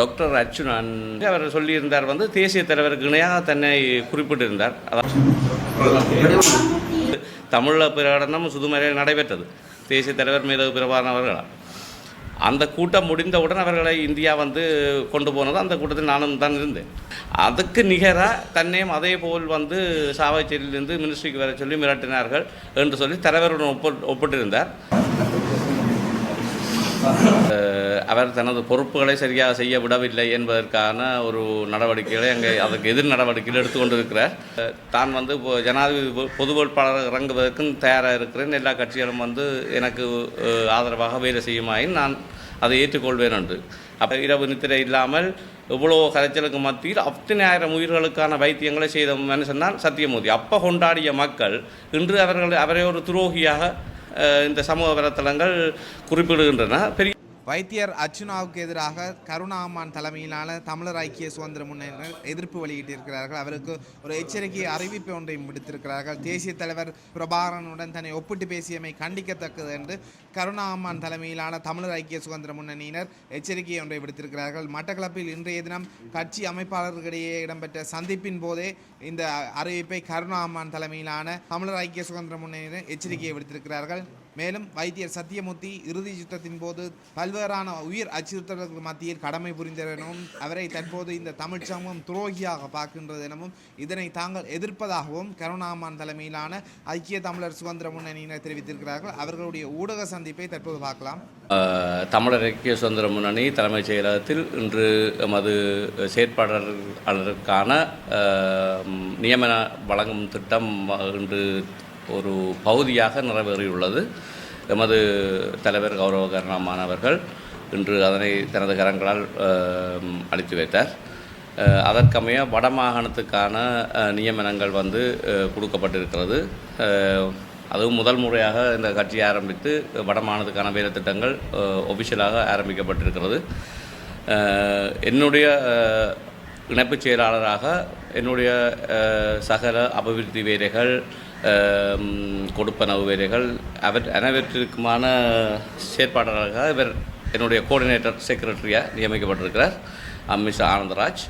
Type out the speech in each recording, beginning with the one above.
Doctor Arjunan அவர் சொல்லியிருந்தார் வந்து தேசிய தலைவருக்கு இணையாக தன்னை குறிப்பிட்டிருந்தார். அதாவது தமிழ பிரகடனம் சுதுமறையில் நடைபெற்றது. தேசிய தலைவர் மீது பிரபாகரன் அவர்களால் அந்த கூட்டம் முடிந்தவுடன் அவர்களை இந்தியா வந்து கொண்டு போனது அந்த கூட்டத்தில் நானும் தான் இருந்தேன். அதுக்கு நிகராக தன்னையும் அதே போல் வந்து சாவச்சேரியிலிருந்து மினிஸ்ட்ரிக்கு வர சொல்லி மிரட்டினார்கள் என்று சொல்லி தலைவருடன் ஒப்பு ஒப்பிட்டிருந்தார். அவர் தனது பொறுப்புகளை சரியாக செய்ய விடவில்லை என்பதற்கான ஒரு நடவடிக்கைகளை அங்கே அதற்கு எதிர் நடவடிக்கைகள் எடுத்துக்கொண்டிருக்கிறார் தான் வந்து இப்போ ஜனாதிபதி பொ- பொது வேட்பாளர் இறங்குவதற்கும் தயாராக இருக்கிறேன். எல்லா கட்சிகளும் வந்து எனக்கு ஆதரவாக வேலை செய்யுமாயின் நான் அதை ஏற்றுக்கொள்வேன் என்று. அப்போ இரவு நித்திரை இல்லாமல் இவ்வளோ கரைச்சலுக்கு மத்தியில் அத்தனாயிரம் உயிர்களுக்கான வைத்தியங்களை செய்த மனுஷன் தான் சத்தியமூர்த்தி. அப்போ கொண்டாடிய மக்கள் இன்று அவர்கள் அவரை ஒரு துரோகியாக இந்த சமூக வலைத்தளங்கள் குறிப்பிடுகின்றன. பெரிய வைத்தியர் அர்ச்சுனாவுக்கு எதிராக கருணாமான் தலைமையிலான தமிழர் ஐக்கிய சுதந்திர முன்னணியினர் எதிர்ப்பு வெளியிட்டிருக்கிறார்கள். அவருக்கு ஒரு எச்சரிக்கை அறிவிப்பு ஒன்றையும் விடுத்திருக்கிறார்கள். தேசிய தலைவர் பிரபாகரனுடன் தன்னை ஒப்பிட்டு பேசியமை கண்டிக்கத்தக்கது என்று கருணாமான் தலைமையிலான தமிழர் ஐக்கிய சுதந்திர முன்னணியினர் எச்சரிக்கை ஒன்றை விடுத்திருக்கிறார்கள். மட்டக்களப்பில் இன்றைய தினம் கட்சி அமைப்பாளர்களிடையே இடம்பெற்ற சந்திப்பின் போதே இந்த அறிவிப்பை கருணாமான் தலைமையிலான தமிழர் ஐக்கிய சுதந்திர முன்னணியினர் எச்சரிக்கையை விடுத்திருக்கிறார்கள். மேலும் வைத்தியர் சத்தியமூர்த்தி இறுதி யுத்தத்தின் போது பல்வேறான உயிர் அச்சுறுத்தல்களுக்கு மத்தியில் கடமை புரிந்தார் எனவும் அவரை தற்போது இந்த தமிழ் சமூகம் துரோகியாக பார்க்கின்றது எனவும் இதனை தாங்கள் எதிர்ப்பதாகவும் கருணாமான் தலைமையிலான ஐக்கிய தமிழர் சுதந்திர முன்னணியினர் தெரிவித்திருக்கிறார்கள். அவர்களுடைய ஊடக சந்திப்பை தற்போது பார்க்கலாம். தமிழர் ஐக்கிய சுதந்திர முன்னணி தலைமைச் செயலகத்தில் இன்று எமது செயற்பாளர்களுக்கான நியமன வழங்கும் திட்டம் இன்று ஒரு பகுதியாக நிறைவேறியுள்ளது. எமது தலைவர் கௌரவ கருணாமானவர்கள் இன்று அதனை தனது கரங்களால் அளித்து வைத்தார். அதற்கமைய வடமாகாணத்துக்கான நியமனங்கள் வந்து கொடுக்கப்பட்டிருக்கிறது. அதுவும் முதல் முறையாக இந்த கட்சி ஆரம்பித்து வடமாகாணத்துக்கான வேலை திட்டங்கள் ஒஃபிஷியலாக ஆரம்பிக்கப்பட்டிருக்கிறது. என்னுடைய இணைப்புச் செயலாளராக என்னுடைய சகல அபிவிருத்தி வேலைகள் கொடுப்பனவு வேலைகள் அவர் அனைவற்றிற்குமான செயற்பாட்டாளராக இவர் என்னுடைய கோஆர்டினேட்டர் செக்ரட்டரியாக நியமிக்கப்பட்டிருக்கிறார் மிஸ் ஆனந்தராஜ்.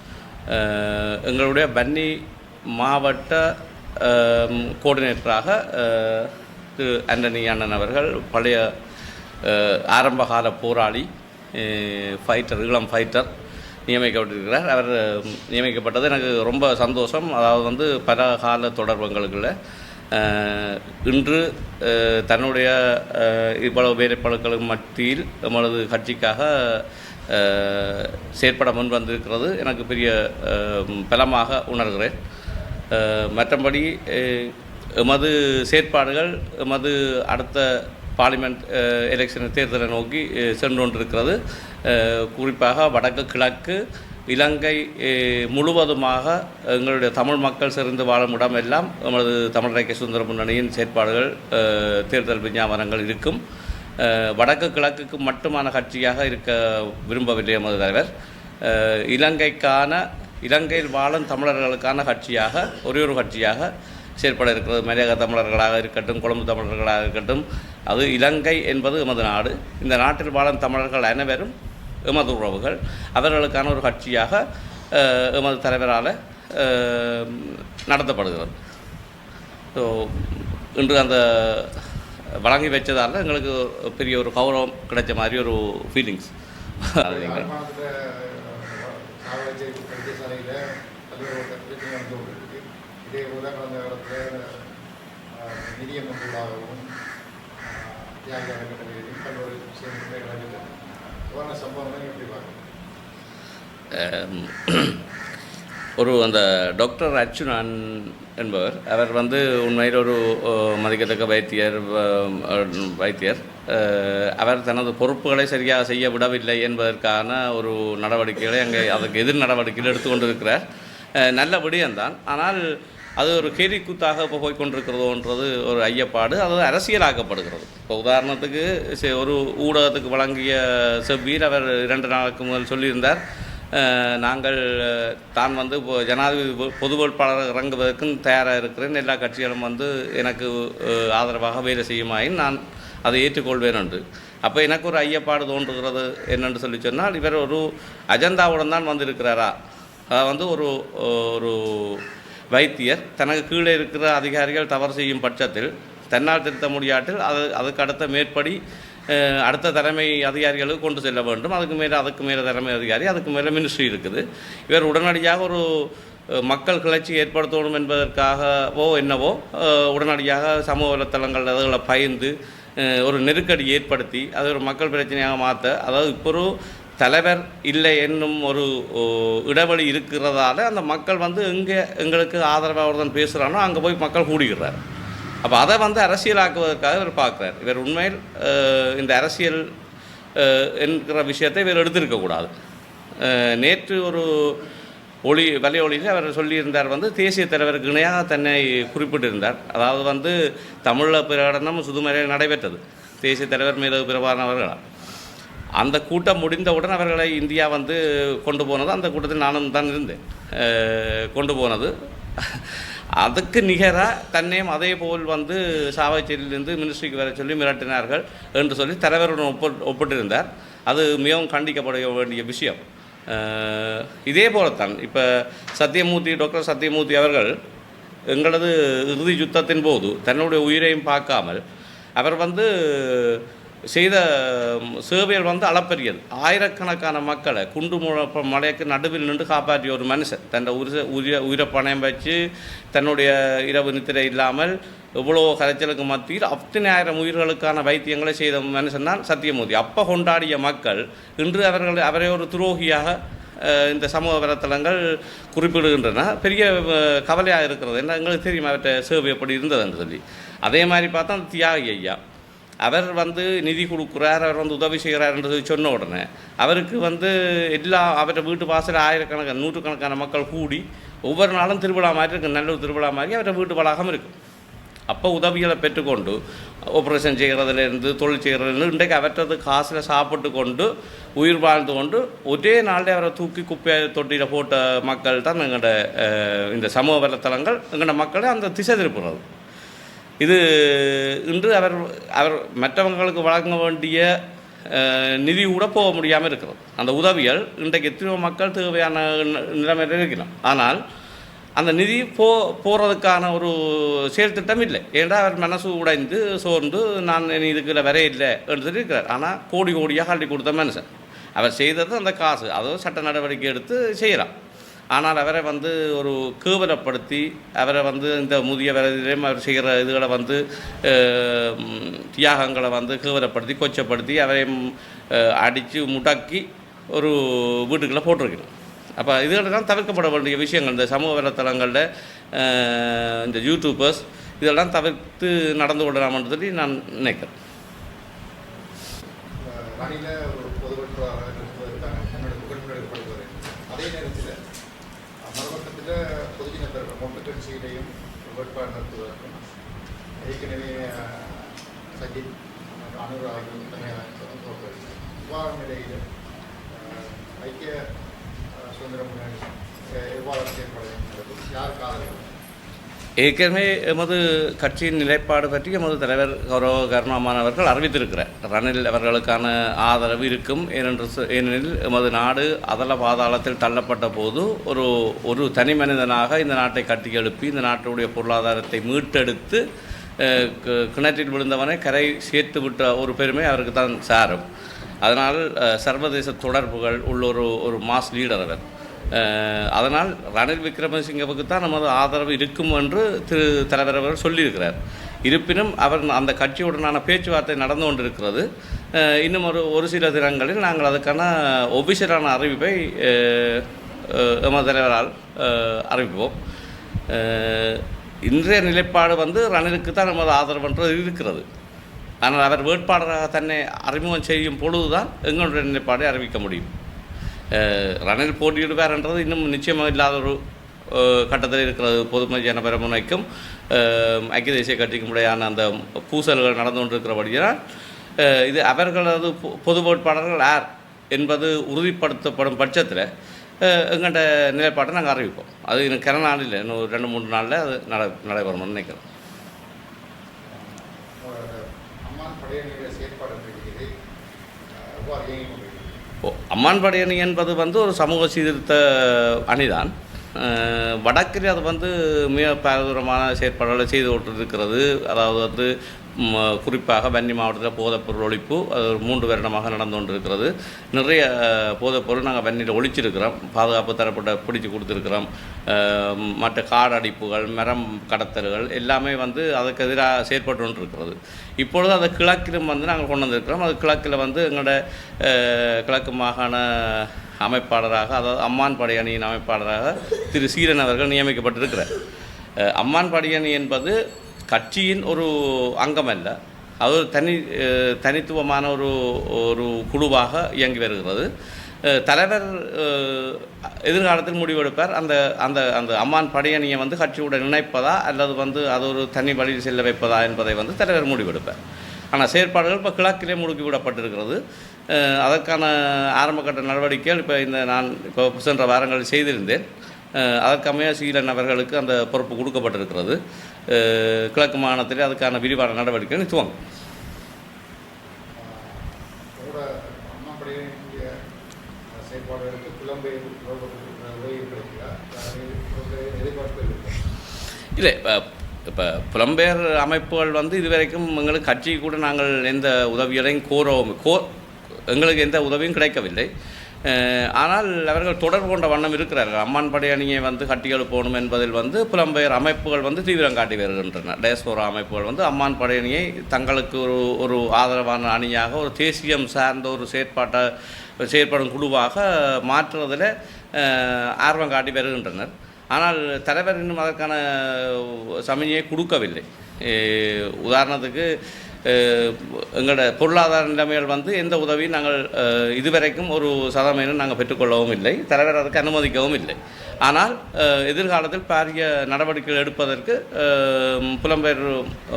எங்களுடைய பன்னி மாவட்ட கோஆர்டினேட்டராக திரு ஆண்டனி அண்ணன் அவர்கள் பழைய ஆரம்பகால போராளி ஃபைட்டர் இளம் ஃபைட்டர் நியமிக்கப்பட்டிருக்கிறார். அவர் நியமிக்கப்பட்டது எனக்கு ரொம்ப சந்தோஷம். அதாவது வந்து பல கால தொடர்புகளுக்குள்ள இன்று தன்னுடைய இவ்வளவு வேலைப்பாடுகளுக்கு மத்தியில் எமது கட்சிக்காக செயற்பட முன் வந்திருக்கிறது. எனக்கு பெரிய பலமாக உணர்கிறேன். மற்றபடி எமது செயற்பாடுகள் எமது அடுத்த பார்லிமெண்ட் எலெக்ஷன் தேர்தலை நோக்கி சென்று கொண்டிருக்கிறது. குறிப்பாக வடக்கு கிழக்கு இலங்கை முழுவதுமாக எங்களுடைய தமிழ் மக்கள் சிறந்து வாழும் இடமெல்லாம் நமது எமது தமிழ் ஐக்கிய சுதந்திர முன்னணியின் செயற்பாடுகள் தேர்தல் விஞ்ஞாபனங்கள் இருக்கும். வடக்கு கிழக்குக்கு மட்டுமான கட்சியாக இருக்க விரும்பவில்லை எமது தலைவர். இலங்கைக்கான இலங்கையில் வாழும் தமிழர்களுக்கான கட்சியாக ஒரே ஒரு கட்சியாக செயற்பட இருக்கிறது. மலையக தமிழர்களாக இருக்கட்டும் கொழும்பு தமிழர்களாக இருக்கட்டும் அது இலங்கை என்பது எமது நாடு. இந்த நாட்டில் வாழும் தமிழர்கள் அனைவரும் எமது உறவுகள். அவர்களுக்கான ஒரு கட்சியாக எமது தலைவரால் நடத்தப்படுகிறது. ஸோ இன்று அந்த வழங்கி வச்சதால் எங்களுக்கு பெரிய ஒரு கௌரவம் கிடைச்ச மாதிரி ஒரு ஃபீலிங்ஸ் நீங்கள் இதே தியாக ஒரு அந்த டாக்டர் அர்ச்சுனான் என்பவர் அவர் வந்து உண்மையில் ஒரு மதிக்கத்தக்க வைத்தியர் வைத்தியர். அவர் தனது பொறுப்புகளை சரியாக செய்ய விடவில்லை என்பதற்கான ஒரு நடவடிக்கைகளை அங்கே அதற்கு எதிர் நடவடிக்கைகள் எடுத்துக்கொண்டிருக்கிறார் அஹ், நல்ல விடயம்தான் ஆனால் அது ஒரு கேலிக்கூத்தாக இப்போ போய்கொண்டிருக்கிறதோன்றது ஒரு ஐயப்பாடு. அது அரசியலாக்கப்படுகிறது. இப்போ உதாரணத்துக்கு செ- ஒரு ஊடகத்துக்கு வழங்கிய செவ்வீர் அவர் இரண்டு நாளுக்கு முதல் சொல்லியிருந்தார். நாங்கள் தான் வந்து இப்போ ஜனாதிபதி பொ- பொது வேட்பாளர் இறங்குவதற்கும் தயாராக இருக்கிறேன். எல்லா கட்சிகளும் வந்து எனக்கு ஆதரவாக வேலை செய்யுமாயின் நான் அதை ஏற்றுக்கொள்வேன் என்று. அப்போ எனக்கு ஒரு ஐயப்பாடு தோன்றுகிறது என்னென்று சொல்லி சொன்னால் இவர் ஒரு அஜந்தாவுடன் தான் வந்திருக்கிறாரா? அதாவது வந்து ஒரு ஒரு வைத்தியர் தனக்கு கீழே இருக்கிற அதிகாரிகள் தவறு செய்யும் பட்சத்தில் தன்னால் திருத்த முடியாட்டில் அது அதுக்கு அடுத்த மேற்படி அடுத்த தலைமை அதிகாரிகளுக்கு கொண்டு செல்ல வேண்டும். அதுக்கு மேலே அதுக்கு மேலே தலைமை அதிகாரி அதுக்கு மேலே மினிஸ்ட்ரி இருக்குது. இவர் உடனடியாக ஒரு மக்கள் கிளர்ச்சி ஏற்படுத்தணும் என்பதற்காகவோ என்னவோ உடனடியாக சமூக வலைத்தளங்கள் அதுகளை பயந்து ஒரு நெருக்கடி ஏற்படுத்தி அது ஒரு மக்கள் பிரச்சனையாக மாற்ற அதாவது இப்போ ஒரு தலைவர் இல்லை என்னும் ஒரு இடைவெளி இருக்கிறதால அந்த மக்கள் வந்து எங்கே எங்களுக்கு ஆதரவாக ஒருத்தன் பேசுகிறானோ அங்கே போய் மக்கள் கூடுகிறார் அப்போ அதை வந்து அரசியலாக்குவதற்காக இவர் பார்க்குறார். இவர் உண்மையில் இந்த அரசியல் என்கிற விஷயத்தை இவர் எடுத்திருக்கக்கூடாது நேற்று ஒரு ஒளி வலை ஒளியில் அவர் சொல்லியிருந்தார் வந்து தேசிய தலைவருக்கு இணையாக தன்னை குறிப்பிட்டிருந்தார். அதாவது வந்து தமிழில் பிரகடனம் சுதுமறையில் நடைபெற்றது. தேசிய தலைவர் மீது பிரபாகரன் அந்த கூட்டம் முடிந்தவுடன் அவர்களை இந்தியா வந்து கொண்டு போனது. அந்த கூட்டத்தில் நானும் தான் இருந்தேன். கொண்டு போனது. அதுக்கு நிகராக தன்னையும் அதே போல் வந்து சாவச்சேரியிலிருந்து மினிஸ்ட்ரிக்கு வர சொல்லி மிரட்டினார்கள் என்று சொல்லி தலைவருடன் ஒப்பு ஒப்பிட்டிருந்தார். அது மிகவும் கண்டிக்கப்பட வேண்டிய விஷயம். இதே போலத்தான். இப்போ சத்தியமூர்த்தி டாக்டர் சத்தியமூர்த்தி அவர்கள் எங்களது இறுதி யுத்தத்தின் போது தன்னுடைய உயிரையும் பார்க்காமல் அவர் வந்து செய்த சேவையர் சேவைகள் வந்து அளப்பரியது ஆயிரக்கணக்கான மக்களை குண்டு முழப்ப மலைக்கு நடுவில் நின்று காப்பாற்றிய ஒரு மனுஷன். தன் உயிர உயிர உயிரை பணம் வச்சு தன்னுடைய இரவு நித்திரை இல்லாமல் இவ்வளோ கரைச்சலுக்கு மத்தியில் அத்தனை ஆயிரம் உயிர்களுக்கான வைத்தியங்களை செய்த மனுஷன் தான் சத்தியமூர்த்தி. அப்போ கொண்டாடிய மக்கள் இன்று அவர்கள் அவரை ஒரு துரோகியாக இந்த சமூக வலைத்தளங்கள் குறிப்பிடுகின்றன. பெரிய கவலையாக இருக்கிறது. என்ன எங்களுக்கு தெரியும் அவர்கிட்ட சேவை எப்படி இருந்ததுன்னு சொல்லி. அதே மாதிரி பார்த்தா தியாகி ஐயா. அவர் வந்து நிதி கொடுக்குறார் அவர் வந்து உதவி செய்கிறார்ன்றது சொன்ன உடனே அவருக்கு வந்து எல்லா அவரை வீட்டு வாசல் ஆயிரக்கணக்கான நூற்றுக்கணக்கான மக்கள் கூடி ஒவ்வொரு நாளும் திருவிழா மாதிரி இருக்குது நல்ல திருவிழா மாதிரி அவரை வீட்டு வளாகம் இருக்கும் அப்போ உதவிகளை பெற்றுக்கொண்டு ஆப்ரேஷன் செய்கிறதுலேருந்து தொழில் செய்கிறதுலேருந்து இன்றைக்கு அவற்றது காசில் சாப்பிட்டு கொண்டு உயிர் வாழ்ந்து கொண்டு ஒரே நாளில் அவரை தூக்கி குப்பை தொட்டியில் போட்ட மக்கள் தான் எங்களோட இந்த சமூக வலைத்தளங்கள் எங்களோட மக்களை அந்த திசை திருப்புறது. இது இன்று அவர் அவர் மற்றவங்களுக்கு வழங்க வேண்டிய நிதி கூட போக முடியாமல் இருக்கிறது. அந்த உதவிகள் இன்றைக்கு எத்தனையோ மக்கள் தேவையான நிலைமையில் இருக்கிறோம் ஆனால் அந்த நிதி போ போகிறதுக்கான ஒரு செயல்திட்டம் இல்லை. ஏன்டா அவர் மனசு உடைந்து சோர்ந்து நான் இனி இதுக்குள்ள வர இல்லை என்று சொல்லி இருக்கிறார் ஆனால் கோடி கோடியாக அள்ளி கொடுத்த மனுஷன். அவர் செய்தது அந்த காசு. அதுவும் சட்ட நடவடிக்கை எடுத்து செய்கிறான் ஆனால் அவரை வந்து ஒரு கேவலப்படுத்தி அவரை வந்து இந்த முதிய வயதிலேயும் அவர் செய்கிற இதுகளை வந்து தியாகங்களை வந்து கேவலப்படுத்தி கொச்சப்படுத்தி அவரையும் அடித்து முடக்கி ஒரு வீட்டுக்குள்ளே போட்டிருக்கணும். அப்போ இதுகளெல்லாம் தவிர்க்கப்பட வேண்டிய விஷயங்கள். இந்த சமூக வலைத்தளங்களில் இந்த யூடியூபர்ஸ் இதெல்லாம் தவிர்த்து நடந்து கொள்ளலாம்னு சொல்லி நான் நினைக்கிறேன் ரணில ஒரு பொது வேட்பாளராக நிறுத்துவதற்கான முன்னெடுப்பு முன்னெடுக்கப்படுகிறது அதே நேரத்தில் மறுபக்கத்தில் பொதுஜன பெருமை மொத்த கட்சியிலையும் ஒரு வேட்பாளர் நிறுத்துவதற்கும் ஏற்கனவே அஹ், சஜித் அனுராக் தோற்று இவ்வாறு நிலையில் ஐக்கிய சுதந்திர முன்னணி எவ்வாறு செயல்பட வேண்டும் யாருக்கு ஆதரவு? ஏற்கனவே எமது கட்சியின் நிலைப்பாடு பற்றி எமது தலைவர் கௌரவ கருணாமான் அவர்கள் அறிவித்திருக்கிறார். ரணில் அவர்களுக்கான ஆதரவு இருக்கும். ஏனென்று ஏனெனில் எமது நாடு அதல பாதாளத்தில் தள்ளப்பட்ட போது ஒரு ஒரு தனி மனிதனாக இந்த நாட்டை கட்டி எழுப்பி இந்த நாட்டுடைய பொருளாதாரத்தை மீட்டெடுத்து கிணற்றில் விழுந்தவனை கரை சேர்த்து விட்ட ஒரு பெருமை அவருக்கு தான் சாரும். அதனால் சர்வதேச தொடர்புகள் உள்ள ஒரு ஒரு மாஸ் லீடர் அவர். அதனால் ரணில் விக்ரமசிங்கவுக்கு தான் நமது ஆதரவு இருக்கும் என்று திரு தலைவர் அவர்கள் சொல்லியிருக்கிறார். இருப்பினும் அவர் அந்த கட்சியுடனான பேச்சுவார்த்தை நடந்து கொண்டிருக்கிறது. இன்னும் ஒரு ஒரு சில தினங்களில் நாங்கள் அதுக்கான ஒபிஷியலான அறிவிப்பை எமது தலைவரால் அறிவிப்போம். இன்றைய நிலைப்பாடு வந்து ரணிலுக்கு தான் நமது ஆதரவுன்றது இருக்கிறது. ஆனால் அவர் வேட்பாளராக தன்னை அறிமுகம் செய்யும் பொழுதுதான் எங்களுடைய நிலைப்பாடை அறிவிக்க முடியும். ரணில் ரணில் போட்டியிடுவார்ன்றது இன்னும் நிச்சயமாக இல்லாத ஒரு கட்டத்தில் இருக்கிறது பொதுமை ஜனபர முனைக்கும் ஐக்கிய தேசிய கட்சிக்கும் இடையான அந்த பூசல்கள் நடந்து கொண்டிருக்கிறபடியால் இது அவர்களது பொ- பொது வேட்பாளர்கள் யார் என்பது உறுதிப்படுத்தப்படும் பட்சத்தில் எங்கள்கிட்ட நிலைப்பாட்டை நாங்கள் அறிவிப்போம் அது இன்னும் கிற நாளில் இன்னும் ஒரு ரெண்டு மூணு நாளில் அது நட நடைபெறணும்னு நினைக்கிறோம் செயற்பாடு ஓ அம்மான் படையணி என்பது வந்து ஒரு சமூக சீர்திருத்த அணிதான். வடக்கில் அது வந்து மிக பாரதூரமான செயற்பாடுகளை செய்து கொண்டிருக்கிறது. அதாவது வந்து குறிப்பாக வன்னி மாவட்டத்தில் போதைப்பொருள் ஒழிப்பு அது ஒரு மூன்று வருடமாக நடந்து கொண்டிருக்கிறது நிறைய போதைப்பொருள் நாங்கள் வன்னியில் ஒழிச்சிருக்கிறோம். பாதுகாப்பு தரப்பட்ட பிடிச்சி கொடுத்துருக்குறோம். மற்ற காடடிப்புகள் மரம் கடத்தல்கள் எல்லாமே வந்து அதுக்கு எதிராக செயற்பட்டு கொண்டிருக்கிறது இப்பொழுது அதை கிழக்கிலும் வந்து நாங்கள் கொண்டு வந்திருக்கிறோம். அது கிழக்கில் வந்து எங்களோட கிழக்கு மாகாண அமைப்பாளராக அதாவது அம்மான் படையணியின் அமைப்பாளராக திரு சீரன் அவர்கள் நியமிக்கப்பட்டிருக்கிறார். அம்மான் படையணி என்பது கட்சியின் ஒரு அங்கம் அல்ல அது ஒரு தனி தனித்துவமான ஒரு ஒரு குழுவாக இயங்கி வருகிறது. தலைவர் எதிர்காலத்தில் முடிவெடுப்பார். அந்த அந்த அந்த அம்மான் படையணியை வந்து கட்சியுடன் இணைப்பதா அல்லது வந்து அது ஒரு தனி வழியில் செல்ல வைப்பதா என்பதை வந்து தலைவர் முடிவெடுப்பார். ஆனால் செயற்பாடுகள் இப்போ கிழக்கிலே முடுக்கிவிடப்பட்டிருக்கிறது அதற்கான ஆரம்பகட்ட நடவடிக்கைகள் இப்போ இந்த நான் இப்போ சென்ற வாரங்களில் செய்திருந்தேன். அதற்கமைய சீலன் அவர்களுக்கு அந்த பொறுப்பு கொடுக்கப்பட்டிருக்கிறது. கிழக்கு மாகாணத்திலே அதுக்கான விரிவான நடவடிக்கைகள் துவங்கும். இல்லை இப்போ புலம்பெயர் அமைப்புகள் வந்து இதுவரைக்கும் எங்களுக்கு கட்சி கூட நாங்கள் எந்த உதவிகளையும் கோரவும் கோ எங்களுக்கு எந்த உதவியும் கிடைக்கவில்லை. ஆனால் அவர்கள் தொடர்பு கொண்ட வண்ணம் இருக்கிறார்கள். அம்மான் படையணியை வந்து கட்டிகள் போகணும் என்பதில் வந்து புலம்பெயர் அமைப்புகள் வந்து தீவிரம் காட்டி வருகின்றன. டேஸ்போரா அமைப்புகள் வந்து அம்மான் படையணியை தங்களுக்கு ஒரு ஒரு ஆதரவான அணியாக ஒரு தேசியம் சார்ந்த ஒரு செயற்பாட்டை செயற்படும் குழுவாக மாற்றுவதில் ஆர்வம் காட்டி வருகின்றனர். ஆனால் தலைவர் இன்னும் அதற்கான சமையை கொடுக்கவில்லை. உதாரணத்துக்கு எங்களோட பொருளாதார நிலைமைகள் வந்து எந்த உதவியும் நாங்கள் இதுவரைக்கும் ஒரு சதமேனும் நாங்கள் பெற்றுக்கொள்ளவும் இல்லை. தலைவர் அதுக்கு அனுமதிக்கவும் இல்லை. ஆனால் எதிர்காலத்தில் பாரிய நடவடிக்கைகள் எடுப்பதற்கு புலம்பெயர்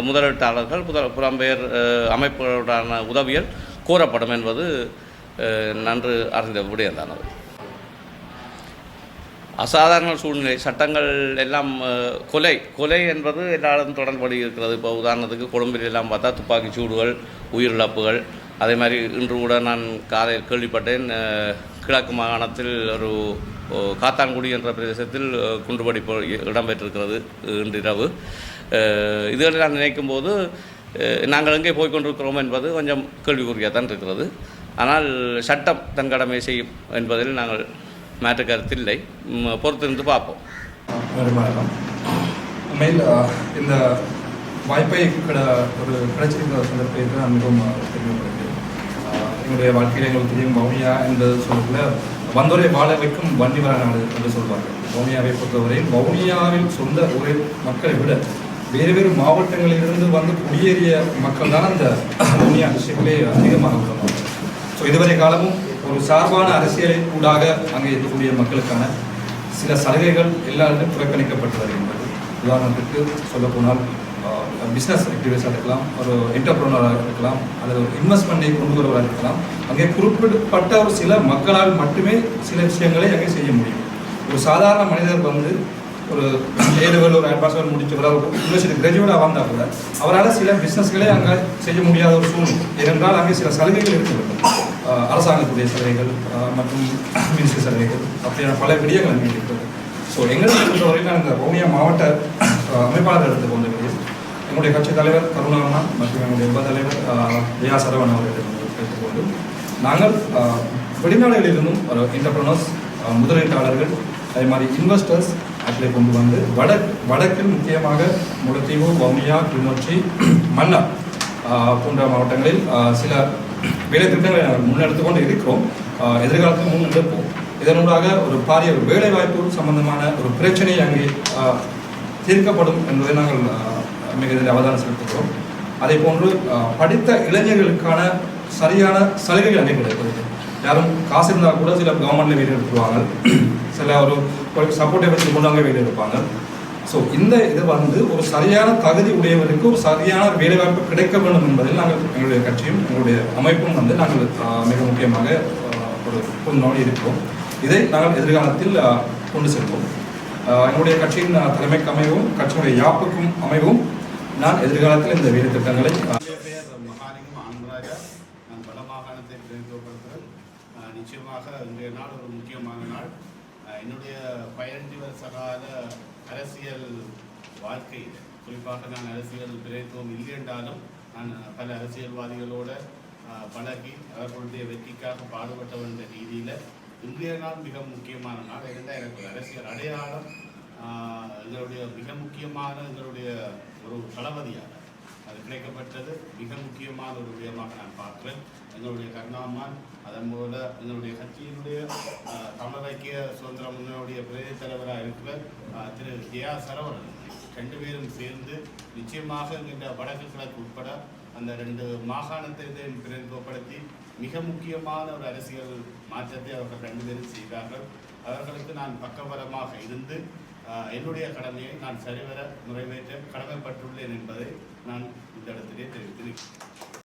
முதலீட்டாளர்கள் புத புலம்பெயர் அமைப்புகளுடான உதவிகள் கூறப்படும் என்பது நன்று அறிந்த விடயம்தான் அசாதாரண சூழ்நிலை சட்டங்கள் எல்லாம் கொலை. கொலை என்பது எல்லாரும் தொடர்படி இருக்கிறது. இப்போ உதாரணத்துக்கு கொழும்பில் எல்லாம் பார்த்தா துப்பாக்கி சூடுகள் உயிரிழப்புகள். அதே மாதிரி இன்று கூட நான் காலையில் கேள்விப்பட்டேன் கிழக்கு மாகாணத்தில் ஒரு காத்தான்குடி என்ற பிரதேசத்தில் குண்டுபடிப்பு இடம்பெற்றிருக்கிறது இன்றிரவு. இரவு இதுகளை நான் நினைக்கும் போது நாங்கள் எங்கே போய் கொண்டிருக்கிறோம் என்பது கொஞ்சம் கேள்விக்குறியாக தான் இருக்கிறது. ஆனால் சட்டம் தன் கடமை செய்யும் என்பதில் நாங்கள் மாற்று கருத்தில்லை. பொறுத்திருந்து பார்ப்போம். வருமானம். உண்மையில் இந்த வாய்ப்பை கிட ஒரு கிடைச்சிருக்கிற சந்தர்ப்பத்தை நான் மிகவும் பெருமைப்படுகிறேன். என்னுடைய வாழ்க்கையில் எங்களுக்கு தெரியும் வவுனியா என்பது சொல்லக்குள்ள வந்தோரை வாழ வைக்கும் வன்னிவர நாடு என்று சொல்வார்கள் வவுனியாவை பொறுத்தவரையில் வவுனியாவில் சொந்த ஒரு மக்களை விட வேறு வேறு மாவட்டங்களிலிருந்து வந்து குடியேறிய மக்கள் தான் அந்த வவுனியா விஷயங்களே அதிகமாக உள்ளனர். ஸோ இதுவரை காலமும் ஒரு சார்பான அரசியலின் ஊடாக அங்கே இருக்கக்கூடிய மக்களுக்கான சில சலுகைகள் எல்லாருமே புறக்கணிக்கப்பட்டு வருகின்றது. உதாரணத்துக்கு சொல்லப்போனால் பிஸ்னஸ் ஆக்டிவிட்டிஸாக இருக்கலாம் ஒரு என்டர்பிரனராக இருக்கலாம் அல்லது ஒரு இன்வெஸ்ட்மெண்ட்டை கொண்டு வருவதாக இருக்கலாம். அங்கே குறிப்பிடப்பட்ட ஒரு சில மக்களால் மட்டுமே சில விஷயங்களை அங்கே செய்ய முடியும். ஒரு சாதாரண மனிதர் வந்து ஒரு ஏழுகள் ஒரு அட்வான்ஸ் முடிச்சவராக அவர் யூனிவர்சிட்டி கிராஜுவேட்டாக வந்தால் கூட அவரால் சில பிஸ்னஸ்களே அங்கே செய்ய முடியாத ஒரு சூழ்நிலை. ஏனென்றால் அங்கே சில சலுகைகள் இருக்கிறது அரசாங்கத்துடைய சலுகைகள் மற்றும் மினிஸ்ட்ரி சலுகைகள் அப்படியான பல விடயங்கள் அங்கே இருக்கிறது ஸோ எங்களை பொறுத்தவரைக்கும் நான் இந்த வவுனியா மாவட்ட அமைப்பாளர் எடுத்து கொண்டிருக்கிறேன் என்னுடைய கட்சி தலைவர் கருணாமணா மற்றும் என்னுடைய உப தலைவர் ஜெயா சரவணன் அவர்கள் கேட்டுக்கொண்டு நாங்கள் வெளிநாடுகளிலிருந்தும் ஒரு என்டர்பிரனர்ஸ் முதலீட்டாளர்கள் அதே மாதிரி இன்வெஸ்டர்ஸ் அப்படி கொண்டு வந்து வட வடக்கில் முக்கியமாக முடத்தீவு வவுனியா கிளிநொச்சி மன்னா போன்ற மாவட்டங்களில் சில வேலை திட்டங்களை நாங்கள் முன்னெடுத்து கொண்டு இருக்கிறோம் எதிர்காலத்தில் முன்னெடுப்போம் இதனூடாக ஒரு பாரிய ஒரு வேலை வாய்ப்பு சம்பந்தமான ஒரு பிரச்சனை அங்கே தீர்க்கப்படும் என்பதை நாங்கள் மிக இதில் அவதானம் செலுத்துகிறோம் அதே போன்று படித்த இளைஞர்களுக்கான சரியான சலுகைகள் அங்கே கிடைக்கிறது யாரும் காசு இருந்தால் கூட சில கவர்மெண்ட்ல வீடு எடுத்துருவாங்க. சில ஒரு சப்போர்ட்டை வச்சு கொண்டாங்க வீடு எடுப்பாங்க. ஸோ இந்த இது வந்து ஒரு சரியான தகுதி உடையவருக்கு ஒரு சரியான வேலைவாய்ப்பு கிடைக்க வேண்டும் என்பதில் நாங்கள் எங்களுடைய கட்சியும் எங்களுடைய அமைப்பும் வந்து நாங்கள் மிக முக்கியமாக ஒரு பொண்ணோடு இருக்கிறோம். இதை நாங்கள் எதிர்காலத்தில் கொண்டு செல்வோம். என்னுடைய எங்களுடைய கட்சியின் தலைமைக்கு அமைவும் கட்சியினுடைய யாப்புக்கும் அமைவும் நான் எதிர்காலத்தில் இந்த வேலை திட்டங்களை நிச்சயமாக இன்றைய நாள் ஒரு முக்கியமான நாள். என்னுடைய பதினஞ்சு சகால அரசியல் வாழ்க்கையில் குறிப்பாக நான் அரசியல் பிரயத்துவம் இல்லை என்றாலும் நான் பல அரசியல்வாதிகளோட பழகி அவர்களுடைய வெற்றிக்காக பாடுபட்டவன் என்ற ரீதியில் இன்றைய நாள் மிக முக்கியமான நாள். இருந்தால் எனக்கு ஒரு அரசியல் அடையாளம் எங்களுடைய மிக முக்கியமான எங்களுடைய ஒரு தளபதியாக அது கிடைக்கப்பட்டது. மிக முக்கியமான ஒரு விடயமாக நான் பார்க்கிறேன். எங்களுடைய கருணாமான் அதன் போல எங்களுடைய கட்சியினுடைய ஆஹ், தமிழ் ஐக்கிய சுதந்திர முன்னோடைய பிரதி தலைவராக இருக்கிற திரு தியா சரவணன். ரெண்டு பேரும் சேர்ந்து நிச்சயமாக எங்கிட்ட வடக்கு கிழக்கு உட்பட அந்த ரெண்டு மாகாணத்தை இதையும் மிக முக்கியமான ஒரு அரசியல் மாற்றத்தை அவர்கள் ரெண்டு பேரும் செய்தார்கள். அவர்களுக்கு நான் பக்கபலமாக இருந்து என்னுடைய கடமையை நான் சரிவர நிறைவேற்ற கடமைப்பட்டுள்ளேன் என்பதை நான் இந்த இடத்திலே தெரிவித்திருக்கிறேன்